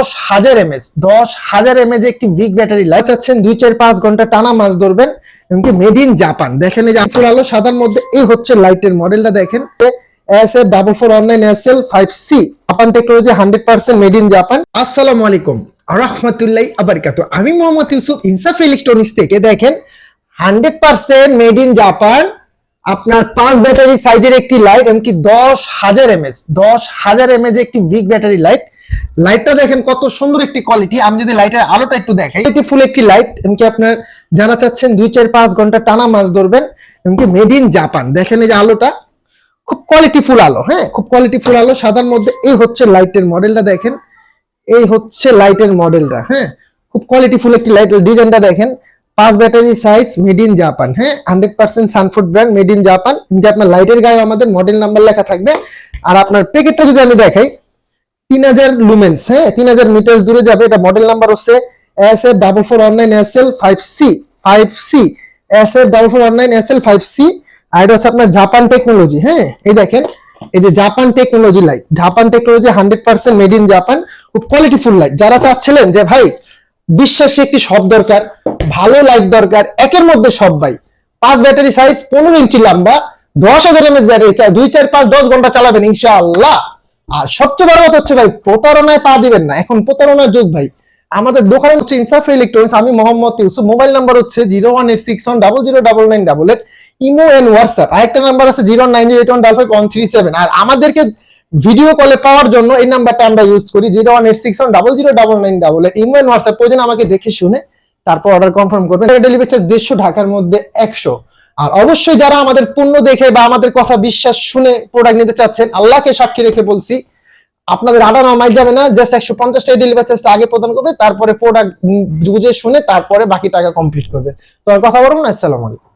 দশ হাজার এমএচ দশ হাজার এমএচ একটি বিগ ব্যাটারি লাইট চাচ্ছেন। দুই, চার, পাঁচ ঘণ্টা টানা মাছ ধরবেন, এমনকি মেড ইন জাপান দেখেন এই যে আলো, সাদার মধ্যে এই হচ্ছে লাইটের মডেলটা দেখেন। S double four S Japan আমি মোহাম্মদ থেকে দেখেন hundred percent made in Japan আপনার পাঁচ ব্যাটারি সাইজের একটি লাইট দশ হাজার দশ হাজার একটি বিগ ব্যাটারি লাইট লাইটটা দেখেন কত সুন্দর একটি কোয়ালিটি আমি যদি লাইটের আলোটা একটু দেখাই। এটি ফুল একটি লাইট এমনকি আপনার জানা চাচ্ছেন দুই, চার, পাঁচ ঘণ্টা টানা মাছ ধরবেন এমনকি মেড ইন জাপান দেখেন এই যে আলোটা, খুব কোয়ালিটি ফুল আলো হ্যাঁ খুব কোয়ালিটি ফুল আলো। সাদার মধ্যে এই হচ্ছে লাইটের মডেলটা দেখেন। এই হচ্ছে লাইটের মডেলটা হ্যাঁ খুব কোয়ালিটি ফুল একটি লাইট ডিজাইনটা দেখেন, পাঁচ battery size made in Japan হ্যাঁ hundred percent সানফুড brand made in Japan আপনার লাইটের গায়ে আমাদের মডেল নাম্বার লেখা থাকবে। আর আপনার প্যাকেটটা যদি আমি দেখাই তিন হাজার লুমেন্স হ্যাঁ? তিন হাজার মিটার দূরে যাবে। এটা মডেল নাম্বার হচ্ছে S F double four online S L five C five C S F double four online S L five C আর এটা হচ্ছে আপনার জাপান টেকনোলজি হ্যাঁ? এই দেখেন, এই যে Japan technology light Japan technology hundred percent made in Japan খুব qualityful light যারা চাচ্ছিলেন যে, ভাই, বিশ্বাসী একটি সব দরকার, ভালো লাইট দরকার, একের মধ্যে সব ভাই। পাঁচ ব্যাটারি সাইজ পনেরো ইঞ্চি লম্বা, দশ হাজার এমএস ব্যাটারি দুই চার পাঁচ দশ ঘণ্টা চালাবেন, ইনশাআল্লাহ। আর সবচেয়ে বড় কথা হচ্ছে ভাই, প্রতারণায় পা দিবেন না। এখন প্রতারণার যুগ ভাই। আমাদের দোকানে হচ্ছে ইনসাফ ইলেকট্রনিক্স আমি মোহাম্মদ ইউসুফ। মোবাইল নাম্বার হচ্ছে zero one eight six one double zero double nine double eight imo and WhatsApp. আরেকটা নাম্বার আছে zero nine zero eight one double five one three seven আর আমাদেরকে ভিডিও কলে পাওয়ার জন্য এই নাম্বারটা আমরা ইউজ করি zero one eight six one double zero double nine double eight imo and WhatsApp, প্রয়োজন আমাকে দেখে শুনে তারপর অর্ডার কনফার্ম করবেন। ডেলিভারি চার্জ দেড়শো ঢাকার মধ্যে একশো। আর অবশ্যই যারা আমাদের পণ্য দেখে বা আমাদের কথা বিশ্বাস শুনে প্রোডাক্ট নিতে চাচ্ছেন, আল্লাহকে সাক্ষী রেখে বলছি, আপনাদের আডা মাইল যাবে না জাস্ট একশো পঞ্চাশ টাকা ডেলিভারি আগে প্রদান করবে, তারপরে প্রোডাক্ট বুঝে শুনে তারপরে বাকি টাকা কমপ্লিট করবে। তোমার কথা বলব না, আসসালামু আলাইকুম।